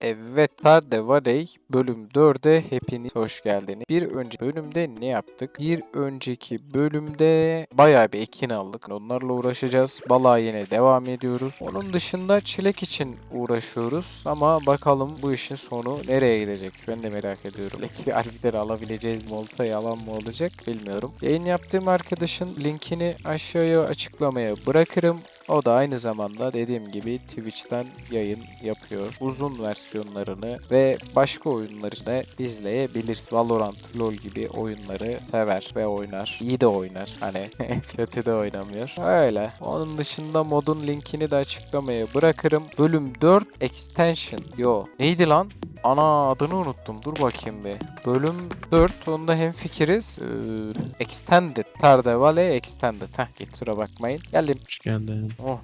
Evet, Stardew Valley bölüm 4'e hepiniz hoş geldiniz. Bir önceki bölümde ne yaptık? Bir önceki bölümde bayağı bir ekin aldık. Onlarla uğraşacağız. Balığa yine devam ediyoruz. Onun dışında çilek için uğraşıyoruz. Ama bakalım bu işin sonu nereye gidecek? Ben de merak ediyorum. Çilek harfleri alabileceğiz mi? Olta yalan mı olacak bilmiyorum. Yayın yaptığım arkadaşın linkini aşağıya açıklamaya bırakırım. O da aynı zamanda dediğim gibi Twitch'ten yayın yapıyor. Uzun versiyonlarını ve başka oyunları da izleyebiliriz. Valorant, LoL gibi oyunları sever ve oynar. İyi de oynar. Hani kötü de oynamıyor. Öyle. Onun dışında modun linkini de açıklamaya bırakırım. Bölüm 4 Extension. Yo. Neydi lan? Ana adını unuttum. Dur bakayım bir. Bölüm 4. Onda hem fikiriz. Extended. Stardew Valley Extended. Heh git kusura bakmayın. Geldim. Hoş geldin. Oh.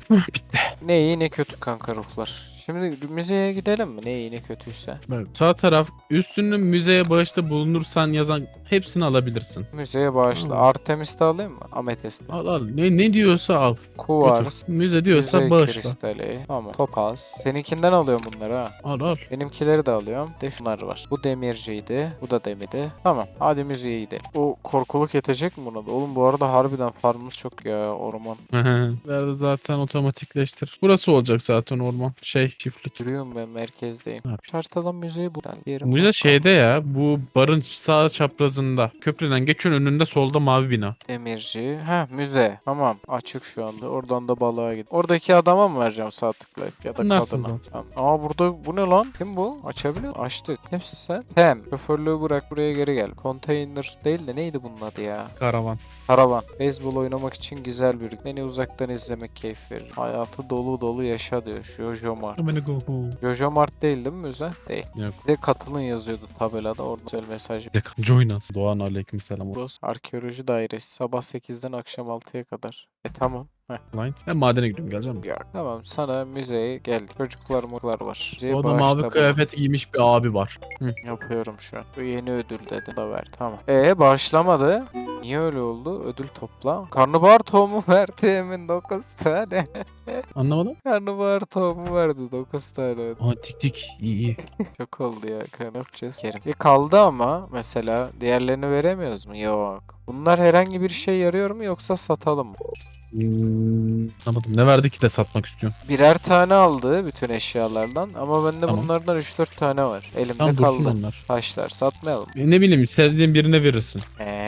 Ne iyi ne kötü kanka ruhlar. Şimdi müzeye gidelim mi? Ne iyi ne kötüyse. Bak sağ taraf üstünü müzeye bağışta bulunursan yazan hepsini alabilirsin. Müzeye bağışla. Tamam. Artemis'te alayım mı? Ametist. Al al. Ne, ne diyorsa al. Kuvars. Götür. Müze diyorsa Müze bağışla. kristali. Tamam. Topaz. Seninkinden alıyorum bunları ha. Al al. Benimkileri de alıyorum. De şunlar var. Bu demirciydi. Bu da demirdi. Tamam. Hadi müzeye gidelim. O korkuluk yetecek mi buna da? Oğlum bu arada harbiden farmımız çok ya orman. Nerede zaten otomatikleştir. Burası olacak zaten orman. Şey çiftlik. Yürüyorum ben merkezdeyim. Yapayım? Şartadan müzeyi bul. Yerim Müze bak. şeyde ya bu barın sağ çaprazında. Köprüden geçiyorsun önünde solda mavi bina. Demirci. Ha müze. Tamam. Açık şu anda. Oradan da balığa git. Oradaki adama mı vereceğim sağ tıklayıp ya da Bunlarsın kadına? Tamam. Aa burada bu ne lan? Kim bu? Açabiliyor. Açtık. Kimsin sen? Hem. Şoförlüğü bırak buraya geri gel. Konteyner değil de neydi bunun adı ya? Karavan. Karavan. Beyzbol oynamak için güzel bir. Beni uzaktan izlemek keyif verir. Hayatı dolu dolu yaşa diyor. Jojo Mart. I'm gonna go home. Jojo Mart değil değil mi müze? Değil. Yok. Bir de katılın yazıyordu tabelada. Orada güzel mesaj. Yakın. Join us. Doğan aleykümselam. Burası Arkeoloji dairesi. Sabah 8'den akşam 6'ya kadar. E tamam. Heh. Client. Ben madene gidiyorum geleceğim? Ya, tamam sana müzeye geldik. Çocuklar mutlar var. Müzeye O adam bağışla mavi bunu. kıyafeti giymiş bir abi var. Yapıyorum şu an. Bu yeni ödül dedi. Da ver tamam. E bağışlamadı. Niye öyle oldu? Ödül topla. Karnabahar tohumu verdi emin 9 tane. Anlamadım. Karnabahar tohumu verdi 9 tane. Aa tik tik. İyi iyi. Çok oldu ya. Ne yapacağız? Kerim. Bir kaldı ama mesela diğerlerini veremiyoruz mu? Yok. Bunlar herhangi bir şey yarıyor mu yoksa satalım mı? Hmm, anlamadım. Ne verdi ki de satmak istiyorum. Birer tane aldı bütün eşyalardan ama bende Tamam. bunlardan 3-4 tane var. Elimde Tam dursun kaldı. onlar. Taşlar satmayalım. E, Ne bileyim sevdiğin birine verirsin. Eee.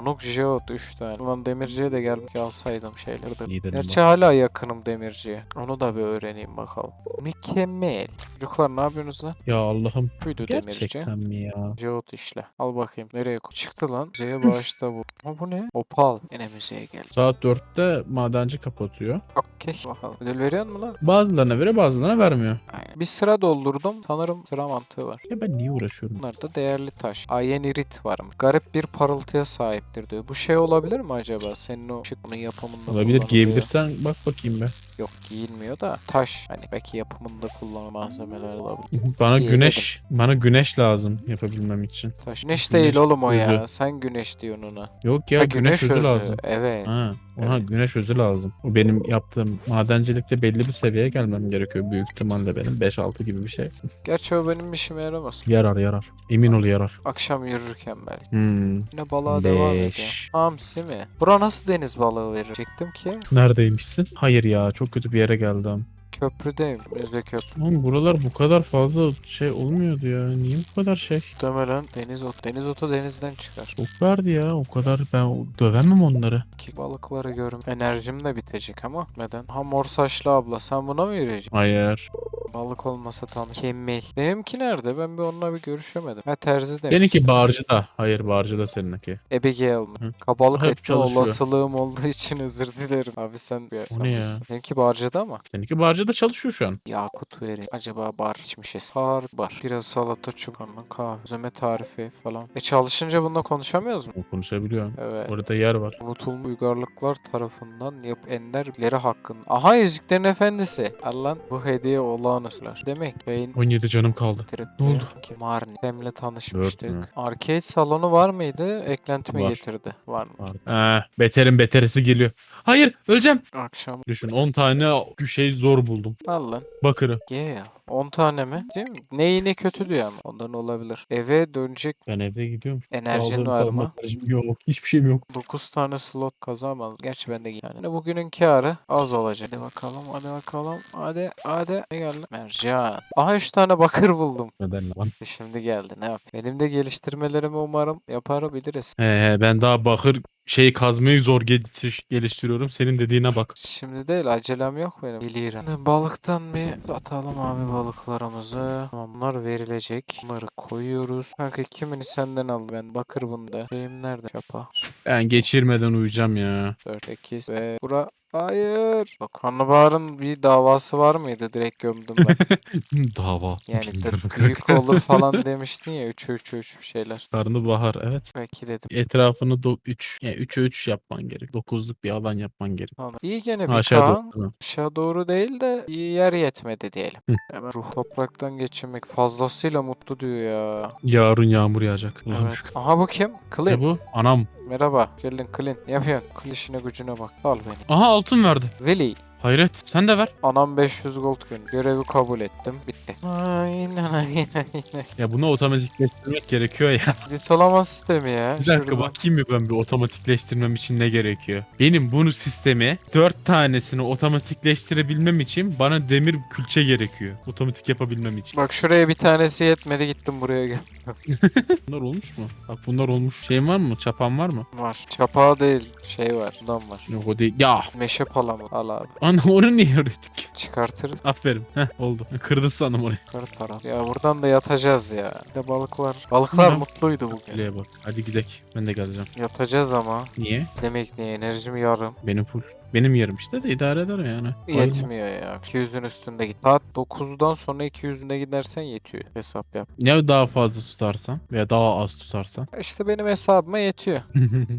Donuk Jeot 3 tane. Ulan demirciye de gelmek alsaydım şeyleri de. İyi dedim Gerçi hala yakınım demirciye. Onu da bir öğreneyim bakalım. Mükemmel. Çocuklar ne yapıyorsunuz lan? Ya Allah'ım. Buydu demirci. Gerçekten mi ya? Jeot işle. Al bakayım. Nereye koy? Çıktı lan. Müzeye bağışta bu. Ama bu ne? Opal. Yine müzeye gel. Saat 4'te madenci kapatıyor. Okey. Bakalım. Ödül veriyor mu lan? Bazılarına veriyor bazılarına vermiyor. Bir sıra doldurdum. Sanırım sıra mantığı var. Ya ben niye uğraşıyorum? Bunlar da değerli taş. Ayenirit var mı? Garip bir parıltıya sahiptir diyor. Bu şey olabilir mi acaba? Senin o ışık bunun yapımında Olabilir kullanılıyor. giyebilirsen bak bakayım be. Yok giyilmiyor da taş. Hani belki yapımında kullanılan malzemeler olabilir. Bana İyi, güneş, bana güneş lazım yapabilmem için. Taş. Güneş Güneş değil oğlum o ya. özü. Sen güneş diyorsun ona. Yok ya Ha, güneş, özü, lazım. Evet. Ha, ona Evet. güneş özü lazım. O benim yaptığım madencilikte belli bir seviyeye gelmem gerekiyor. Büyük ihtimalle benim 5-6 gibi bir şey. Gerçi o benim işime yaramaz. Yarar yarar. Emin ol yarar. Akşam yürürken belki. Hmm. Yine balığa devam ediyor. Beş. Hamsi mi? Bura nasıl deniz balığı verir? Çektim ki. Neredeymişsin? Hayır ya çok kötü bir yere geldim. Köprüdeyim. Müze köprü. Oğlum buralar bu kadar fazla şey olmuyordu ya. Niye bu kadar şey? Muhtemelen deniz otu. Deniz otu denizden çıkar. Çok verdi ya. O kadar ben dövemem onları. Ki balıkları görüm. Enerjim de bitecek ama neden? Ha mor saçlı abla sen buna mı yürüyeceksin? Hayır. Balık olmasa tanış. Kemil. Benimki nerede? Ben bir onunla bir görüşemedim. Ha terzi demiş. Seninki barcıda. Hayır barcıda seninki. Abigail mi? Hı. Kabalık Hep etme çalışıyor. olasılığım olduğu için özür dilerim. Abi sen bir O ne ya? Benimki barcada mı? Seninki barcıda çalışıyor şu an. Yakut verin. Acaba bar içmişiz. Sar bar. Biraz salata çubuğundan kahve. Üzeme tarifi falan. E çalışınca bununla konuşamıyoruz mu? Konuşabiliyor. Evet. Orada yer var. Unutulmuş uygarlıklar tarafından yap enderleri hakkında. Aha Yüzüklerin Efendisi. Allah'ın bu hediye olağanüstüler. Demek beyin 17 canım kaldı. Ne oldu? Ki Marni. Benimle tanışmıştık. Arcade salonu var mıydı? Eklenti mi Var. getirdi? Var mı? Var. Ee, beterin beterisi geliyor. Hayır öleceğim. Akşam. Düşün 10 tane şey zor buldum. Al lan. Bakırı. Yeah. 10 tane mi? Değil mi? Ne iyi ne kötü diyor ama. Ondan olabilir. Eve dönecek Ben evde gidiyorum. enerjin Aldığım var mı? enerjim Yok. Hiçbir şeyim yok. 9 tane slot kazanmaz. Gerçi ben de yani. Bugünün karı az olacak. Hadi bakalım hadi bakalım. Hadi hadi. Ne geldi? Mercan. Aha 3 tane bakır buldum. Neden lan? Şimdi geldi ne yap? Benim de geliştirmelerimi umarım yapabiliriz. He he ben daha bakır şey kazmayı zor geliştir- geliştiriyorum. Senin dediğine bak. Şimdi değil acelem yok benim. Şimdi Balıktan bir atalım abi balıklarımızı. Tamam bunlar verilecek. Bunları koyuyoruz. Kanka kimini senden al ben. Bakır bunda. Şeyim nerede? Çapa. Ben geçirmeden uyuyacağım ya. 4, 8 ve bura Hayır. Bak Karnabahar'ın bir davası var mıydı? Direkt gömdüm ben. Dava. Yani de büyük olur falan demiştin ya 3'e 3'e 3 bir şeyler. Karnabahar evet. Belki dedim. Etrafını 3 yani 3'e 3 yapman gerek. 9'luk bir alan yapman gerek. Tamam. İyi gene bir Aşağı Kaan. doğru. Aşağı doğru değil de iyi yer yetmedi diyelim. Hı. Hemen ruh topraktan geçirmek fazlasıyla mutlu diyor ya. Yarın yağmur yağacak. Evet. şükür. Aha bu kim? Clint. Ne bu? Anam. Merhaba. Geldin Clint. Ne yapıyorsun? Kıl işine gücüne bak. Sal beni. Aha altın verdi. Willy. Hayret. Sen de ver. Anam 500 gold gün. Görevi kabul ettim. Bitti. Aynen aynen aynen. Ya bunu otomatikleştirmek gerekiyor ya. Lisolama sistemi ya. Bir dakika Şuradan. bakayım mı ben bir otomatikleştirmem için ne gerekiyor? Benim bunu sistemi 4 tanesini otomatikleştirebilmem için bana demir külçe gerekiyor. Otomatik yapabilmem için. Bak şuraya bir tanesi yetmedi gittim buraya gel. Bunlar olmuş mu? Bak bunlar olmuş. Şeyin var mı? Çapan var mı? Var. Çapağı değil. Şey var. Bundan var. Yok o değil. Ya. Meşe palamı. Al abi. Ana onu niye öğrettik? Çıkartırız. Aferin. Heh oldu. Kırdı sandım orayı. Yukarı taraf. Ya buradan da yatacağız ya. Bir de balıklar. Balıklar Ben- mutluydu bugün. Şuraya bak. Hadi gidelim. Ben de geleceğim. Yatacağız ama. Niye? Demek ne enerjim yarım. Benim full. Benim yerim işte de idare eder yani. Yetmiyor ya. 200'ün üstünde git. Saat 9'dan sonra 200'ünde gidersen yetiyor. Hesap yap. Ya daha fazla tutarsan veya daha az tutarsan. İşte benim hesabıma yetiyor.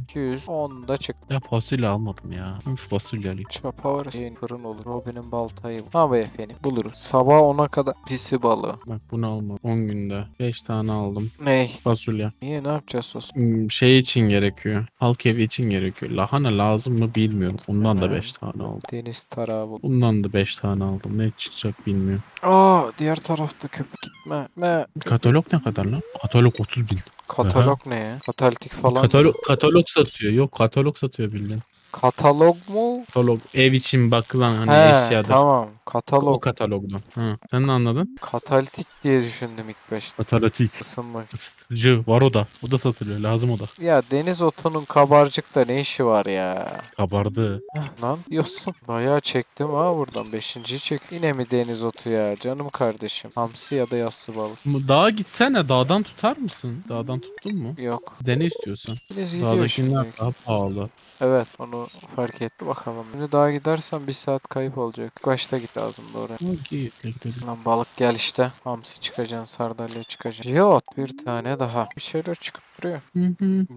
210'da çık. ya fasulye almadım ya. Fasulye alayım. Çapa var. Şeyin fırın olur. Robin'in baltayı. Ha be efendim. Buluruz. Sabah 10'a kadar pisi balığı. Bak bunu almadım. 10 günde 5 tane aldım. Ney? Fasulye. Niye ne yapacağız sos? Hmm, Şey için gerekiyor. Halk evi için gerekiyor. Lahana lazım mı bilmiyorum. Ondan da Evet. 5 tane aldım. Deniz tarağı bul. Bundan da 5 tane aldım. Ne çıkacak bilmiyorum. Aa diğer tarafta köpük gitme. Me. Katalog ne kadar lan? Katalog 30 bin. Katalog ne ya? Katalitik falan. Katalog, katalog satıyor. Yok katalog satıyor bildiğin. Katalog mu? Katalog ev için bakılan hani He eşyada. tamam. O Katalog. katalogdan. Ha, sen ne anladın? Katalitik diye düşündüm ilk başta. Katalitik. Isınmak. Isıtıcı var o da. O da satılıyor. Lazım o da. Ya deniz otunun kabarcıkta ne işi var ya? Kabardı. Lan diyorsun. Bayağı çektim ha buradan. Beşinciyi çek. Yine mi deniz otu ya? Canım kardeşim. Hamsi ya da yassı balık. Mı- Dağa gitsene. Dağdan tutar mısın? Dağdan tuttun mu? Yok. Dene istiyorsan. Deniz gidiyor şimdi. Dağdakiler daha pahalı. Evet onu fark etti bakalım. Şimdi daha gidersen bir saat kayıp olacak. Kaçta git lazım oraya. Hangi? Lan balık gel işte. Hamsi çıkacaksın, sardalya çıkacaksın. Yok bir tane daha. Bir şeyler çıkıp duruyor.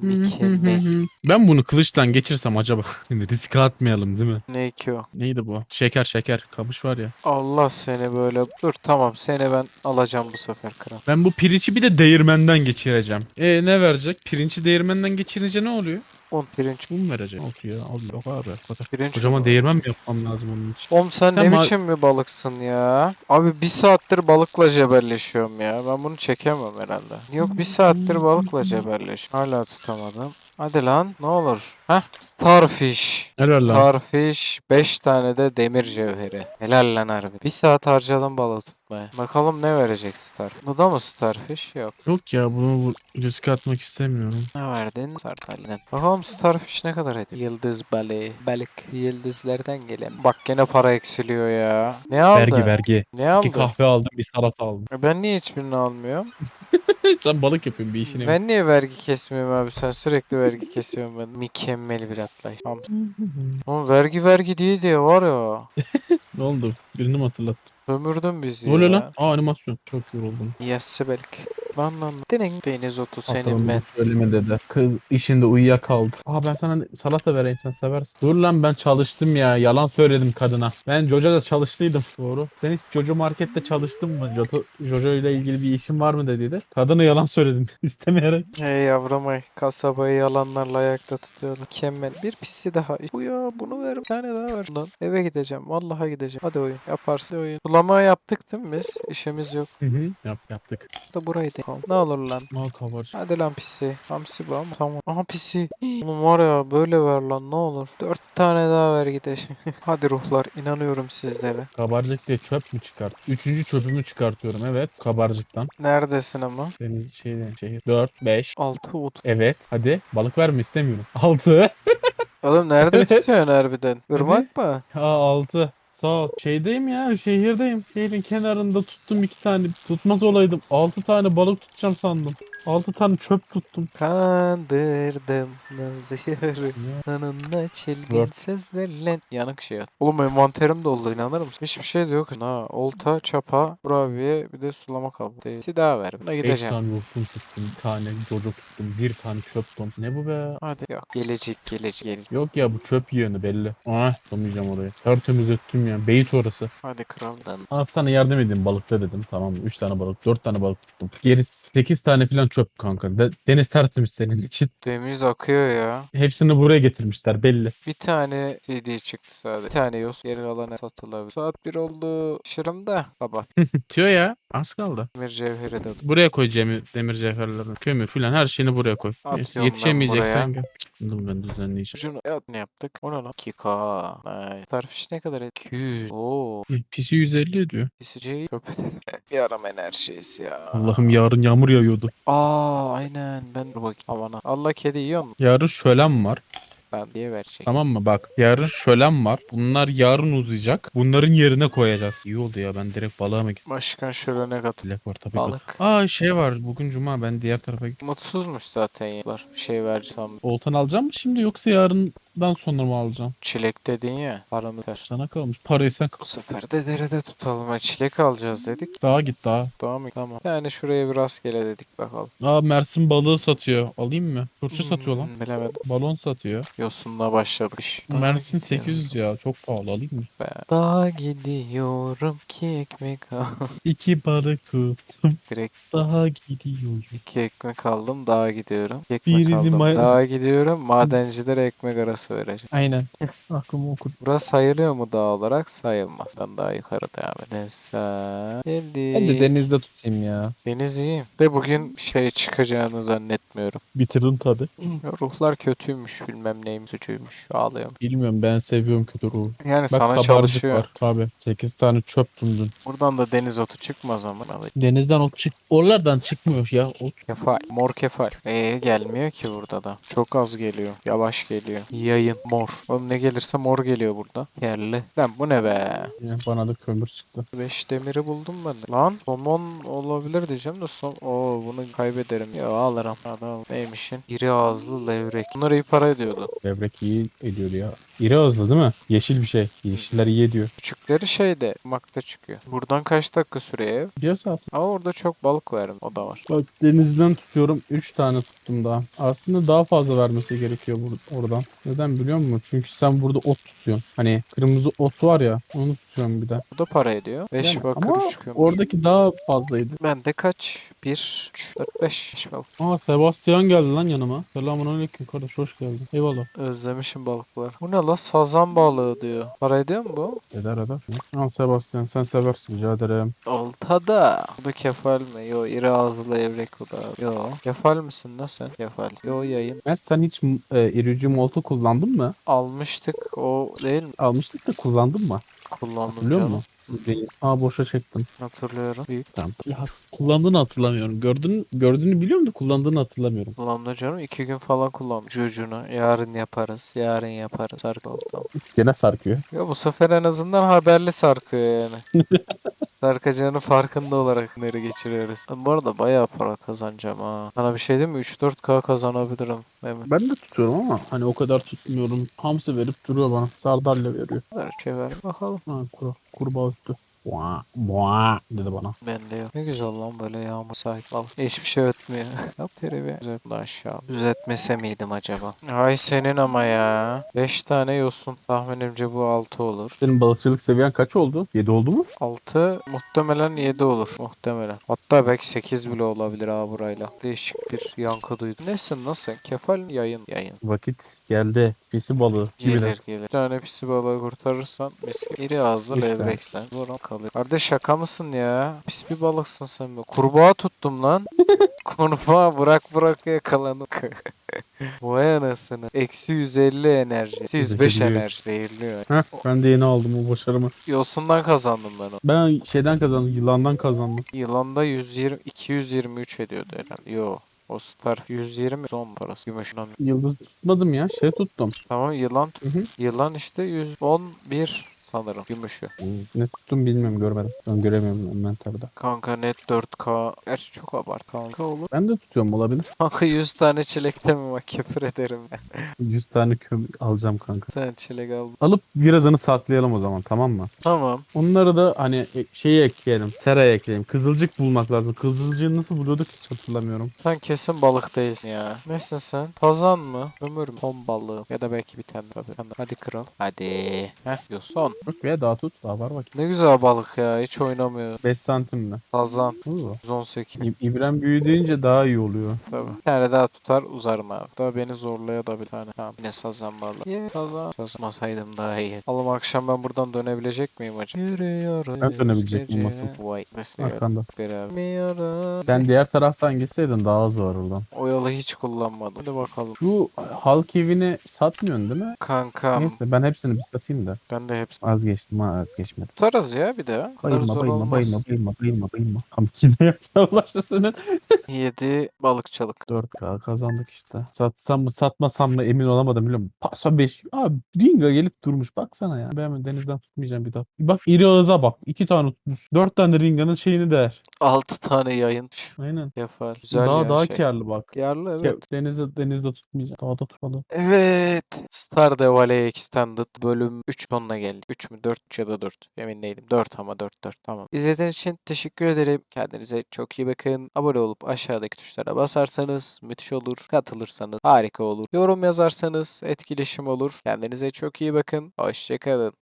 Mükemmel. Ben bunu kılıçtan geçirsem acaba? Şimdi riske atmayalım değil mi? Ne ki o? Neydi bu? Şeker şeker. Kamış var ya. Allah seni böyle. Dur tamam seni ben alacağım bu sefer kral. Ben bu pirinci bir de değirmenden geçireceğim. E ne verecek? Pirinci değirmenden geçirince ne oluyor? 10 pirinç. Mu verecek? Altı ya. Al yok abi. Pirinç Kocaman değirmen mi yapmam lazım onun için? Oğlum sen, Sen ne biçim bir balıksın ya? Abi bir saattir balıkla cebelleşiyorum ya. Ben bunu çekemem herhalde. Yok bir saattir balıkla cebelleşiyorum. Hala tutamadım. Hadi lan ne olur. Heh. Starfish. Helal lan. Starfish 5 tane de demir cevheri. Helal lan harbi. Bir saat harcadım balığı tutmaya. Bakalım ne verecek Star. Bu da mı Starfish? Yok. Yok ya bunu bu riske atmak istemiyorum. Ne verdin? Sardalyadan. Bakalım Starfish ne kadar ediyor? Yıldız balığı. Balık yıldızlardan gelen. Bak gene para eksiliyor ya. Ne aldı? Vergi vergi. Ne aldı? İki kahve aldım bir salata aldım. Ben niye hiçbirini almıyorum? Sen balık yapıyorsun bir işine. Ben niye vergi kesmiyorum abi? Sen sürekli vergi kesiyorsun ben. Mükemmel bir atlayış. Tamam. Oğlum vergi vergi diye diye var ya. Ne oldu? Birini mi hatırlattın? Sömürdün bizi Ne oluyor ya. lan? Aa animasyon. Çok yoruldum. Yassı belki. Lan lan. Dinin deniz otu senin ben. söyleme dedi. Kız işinde uyuyakaldı. Aa ben sana salata vereyim sen seversin. Dur lan ben çalıştım ya. Yalan söyledim kadına. Ben Jojo'da çalıştıydım. Doğru. Sen hiç Jojo markette çalıştın mı? Jojo, Jojo ile ilgili bir işin var mı dediydi. Kadına yalan söyledim. İstemeyerek. Hey yavrum ay. Kasabayı yalanlarla ayakta tutuyordu. Mükemmel. Bir pisi daha. Bu ya bunu ver. Bir tane daha ver. Bundan. Eve gideceğim. Vallahi gideceğim. Hadi oyun. Yaparsın oyun. Sulama yaptık değil mi biz? İşimiz yok. Hı hı. Yap yaptık. Da burayı da. Ne olur lan. Mal kabar. Hadi lan pisi. Hamsi bu ama tamam. Aha pisi. Oğlum var ya böyle ver lan ne olur. Dört tane daha ver gidelim. Hadi ruhlar inanıyorum sizlere. Kabarcık diye çöp mü çıkart? Üçüncü çöpümü çıkartıyorum evet. Kabarcıktan. Neredesin ama? Deniz şeyde şehir. 4, 5. Altı ut. Evet. Hadi. Balık verme istemiyorum. 6. Oğlum nerede tutuyorsun harbiden? Irmak mı? Ha 6. Sağ ol. Şeydeyim ya şehirdeyim. Şehrin kenarında tuttum iki tane. Tutmaz olaydım. 6 tane balık tutacağım sandım. 6 tane çöp tuttum. Kandırdım nazırı Nanınla çılgın Word. seslerle Yanık şey at. Oğlum envanterim doldu inanır mısın? Hiçbir şey de yok. Ha, olta, çapa, kurabiye bir de sulama kabı. Bir daha ver. Buna 5 gideceğim. tane yosun tuttum. Bir tane jojo tuttum. Bir tane çöp tuttum. Ne bu be? Hadi yok. Gelecek gelecek gelecek. Yok ya bu çöp yığını belli. Ah tutamayacağım orayı. Tertemiz ettim ya. Beyit orası. Hadi kraldan. Aa sana yardım edeyim balıkta dedim. Tamam mı? 3 tane balık, 4 tane balık tuttum. Geri 8 tane falan çöp kanka. De- deniz tertemiz senin için. Temiz akıyor ya. Hepsini buraya getirmişler belli. Bir tane CD çıktı sadece. Bir tane yok. Geri kalanı satılabilir. Saat 1 oldu. Şırımda. Baba. Tüyo ya. Az kaldı. Demir cevheri de. Buraya koy Cemil, demir cevherlerini. Kömür filan her şeyini buraya koy. Atıyorum ben Yetişemeyeceksen gel. Ben düzenleyeceğim. Şunu ya, ne yaptık? O ne lan? 2K. Nice. Tarif ne kadar? 200. Oo. Pisi 150 ediyor. Pisici çöp edelim. Yaram enerjisi ya. Allah'ım yarın yağmur yağıyordu. Aa aynen. Ben dur bakayım. Havana. Allah kedi yiyor mu? Yarın şölen var. Ben diye verecek. Tamam mı? Bak yarın şölen var. Bunlar yarın uzayacak. Bunların yerine koyacağız. İyi oldu ya ben direkt balığa mı gittim? Başkan şöyle ne katı. Dilek var tabii. Balık. Aa şey var. Bugün cuma ben diğer tarafa gittim. Mutsuzmuş zaten yalar. Bir şey vereceğim. Oltan alacağım mı şimdi yoksa yarından sonra mı alacağım? Çilek dedin ya. Paramız ver. Sana kalmış. Parayı sen Bu sefer de derede tutalım. Ha, çilek alacağız dedik. daha git daha. Tamam mı? Tamam. Yani şuraya bir rastgele dedik bakalım. Aa Mersin balığı satıyor. Alayım mı? Turşu satıyor lan. Hmm, Bilemedim. Balon satıyor. Yosunla başladık iş. Mersin Daha gidiyorum 800 ya. Çok pahalı alayım mı? be. Daha gidiyorum ki ekmek al. İki balık tuttum. Direkt Daha gidiyorum. iki ekmek aldım daha gidiyorum. İki Ekmek Birini aldım may- daha gidiyorum. Madencilere ekmek arası vereceğim. Aynen. Aklımı okur. Burası sayılıyor mu dağ olarak? Sayılmaz. Ben daha yukarı devam edelim. Nefsa. Geldi. Ben de denizde tutayım ya. Deniz iyiyim. De bugün şey çıkacağını zannetmiyorum. Bitirdim tabi. Ruhlar kötüymüş bilmem neyim suçuymuş. Ağlıyorum. Bilmiyorum ben seviyorum kötü ruhu. Yani Bak sana kabarcık çalışıyor. var. Tabi. 8 tane çöp tundun. Buradan da deniz otu çıkmaz ama. Alayım. Denizden ot çık. Oralardan çıkmıyor ya. Ot. Kefal. Mor kefal. Ee gelmiyor ki burada da. Çok az geliyor. Yavaş geliyor. Yayın. Mor. Oğlum ne gelirse mor geliyor burada. Yerli. Lan bu ne be? Ya bana da kömür çıktı. 5 demiri buldum ben de. Lan somon olabilir diyeceğim de son... Oo bunu kaybederim. Ya alırım. Adam neymişin? İri ağızlı levrek. Bunlar iyi para ediyordu. Levrek iyi ediyor ya. İri ağızlı değil mi? Yeşil bir şey. Yeşiller iyi ediyor. Küçükleri şeyde makta çıkıyor. Buradan kaç dakika sürüyor ev? Bir saat. Ama orada çok balık verdim. O da var. Bak denizden tutuyorum. 3 tane tuttum daha. Aslında daha fazla vermesi gerekiyor bur- oradan. Neden biliyor musun? Çünkü sen burada ot tutuyorsun. Hani kırmızı ot var ya onu tutuyorum bir de. Bu da para ediyor. 5 Yani bakır ama 3 kömür. oradaki daha fazlaydı. Bende kaç? 1, 3, 4, 5 balık. Aa Sebastian geldi lan yanıma. Selamun aleyküm kardeş hoş geldin. Eyvallah. Özlemişim balıklar. Bu ne la? Sazan balığı diyor. Para ediyor mu bu? Eder eder. Al Sebastian sen seversin rica ederim. Oltada. Bu da kefal mi? Yo iri ağızlı levrek bu da. Yo. Kefal misin lan sen? Kefal. Yo yayın. Mert sen hiç e, irici moltu kullandın mı? Almıştık. O değil mi? Almıştık da kullandın mı? Kullandım Hatırlıyor canım. musun? Değil. Aa boşa çektim. Hatırlıyorum. Büyük. Tamam. Ya kullandığını hatırlamıyorum. Gördüğünü, gördüğünü biliyorum da kullandığını hatırlamıyorum. Kullandım canım. 2 gün falan kullanmış. Cucunu. Yarın yaparız. Yarın yaparız. Sarkı oldu. Gene sarkıyor. Ya bu sefer en azından haberli sarkıyor yani. Sarkacağının farkında olarak neri geçiriyoruz. Bu arada bayağı para kazanacağım ha. Sana bir şey diyeyim mi? 3-4k kazanabilirim. Emin. Ben de tutuyorum ama hani o kadar tutmuyorum. Hamsi verip duruyor bana. Sardalya veriyor. Ver şey ver bakalım. Ha kuru, kurbağa üstü. Boğa, boğa dedi bana. Bende yok. Ne güzel lan böyle yağmur sahip balık. Hiçbir şey ötmüyor. Yap terebi. Güzel bu da aşağı. Düzeltmese miydim acaba? Ay senin ama ya. 5 tane yosun. Tahminimce bu 6 olur. Senin balıkçılık seviyen kaç oldu? 7 oldu mu? 6 muhtemelen 7 olur. Muhtemelen. Hatta belki 8 bile olabilir ha burayla. Değişik bir yankı duydum. Nesin nasıl? Kefal yayın. Yayın. Vakit geldi. Pisi balığı. Gibiler. Gelir gelir. Bir tane pisi balığı kurtarırsan gibi. İri ağızlı tane. levreksen. Zoran kalır. Kardeş şaka mısın ya? Pis bir balıksın sen be. Kurbağa tuttum lan. Kurbağa bırak bırak yakalanım. Vay anasını. Eksi 150 enerji. Eksi 105 Zehirliyor. enerji. Zehirliyor. Heh, ben de yeni aldım o başarımı. Yosundan kazandım ben onu. Ben şeyden kazandım. Yılandan kazandım. Yılanda 120, 223 ediyordu herhalde. Yo. O star 120 son parası. Gümüşünden. Yıldız tutmadım ya. Şey tuttum. Tamam yılan. Hı hı. Yılan işte 111 sanırım. Gümüşü. Ne tuttum bilmiyorum görmedim. Ben göremiyorum inventörde. Kanka net 4K. Gerçi çok abart kanka olur. Ben de tutuyorum olabilir. Kanka 100 tane çilekte mi bak küfür ederim ben. 100 tane kömür alacağım kanka. Sen çilek aldın. Alıp birazını saklayalım o zaman tamam mı? Tamam. Onları da hani e, şeyi ekleyelim. Seraya ekleyelim. Kızılcık bulmak lazım. Kızılcığı nasıl buluyorduk hiç hatırlamıyorum. Sen kesin balık değilsin ya. Nesin sen? Tazan mı? Ömür mü? Ton balığı. Ya da belki bir tane tabii. Hadi kral. Hadi. Heh yosun. Yok veya daha tut. Daha var vakit. Ne güzel balık ya. Hiç oynamıyor. 5 santim mi? Tazan. Oo. 118. İ- İbrem büyüdüğünce daha iyi oluyor. Tabii. Bir tane daha tutar uzarım abi. Daha beni zorlaya da bir tane. Tamam. Yine sazan balığı. Ye sazan. Sazmasaydım daha iyi. Oğlum akşam ben buradan dönebilecek miyim acaba? Yürüyorum. Ben dönebilecek miyim asıl? Vay. Arkanda. beraber. Yürüyorum. Sen diğer taraftan gitseydin daha hızlı var oradan. O yolu hiç kullanmadım. Hadi bakalım. Şu halk evini satmıyorsun değil mi? Kankam. Neyse ben hepsini bir satayım da. Ben de hepsini Az geçtim ha az geçmedim. tutarız ya bir de. O kadar Bayılma zor bayılma olmaz. bayılma bayılma bayılma bayılma. Tam yine yaptı ulaştı senin. 7 balıkçılık. 4K kazandık işte. Satsam mı satmasam mı emin olamadım biliyor musun? Pasa 5. Abi Ringa gelip durmuş baksana ya. Ben hemen denizden tutmayacağım bir daha. Bak iri ağıza bak. 2 tane tutmuş. 4 tane Ringa'nın şeyini der. 6 tane yayın. Aynen. Yapar. Güzel daha ya daha şey. karlı bak. Yarlı Ya, evet. denizde denizde tutmayacağım. Dağda tutmalı. Evet. Stardew Valley Extended bölüm 3 sonuna geldik. 3 mü 4 ya da 4. Emin değilim. 4 ama 4 4 tamam. İzlediğiniz için teşekkür ederim. Kendinize çok iyi bakın. Abone olup aşağıdaki tuşlara basarsanız müthiş olur. Katılırsanız harika olur. Yorum yazarsanız etkileşim olur. Kendinize çok iyi bakın. Hoşçakalın.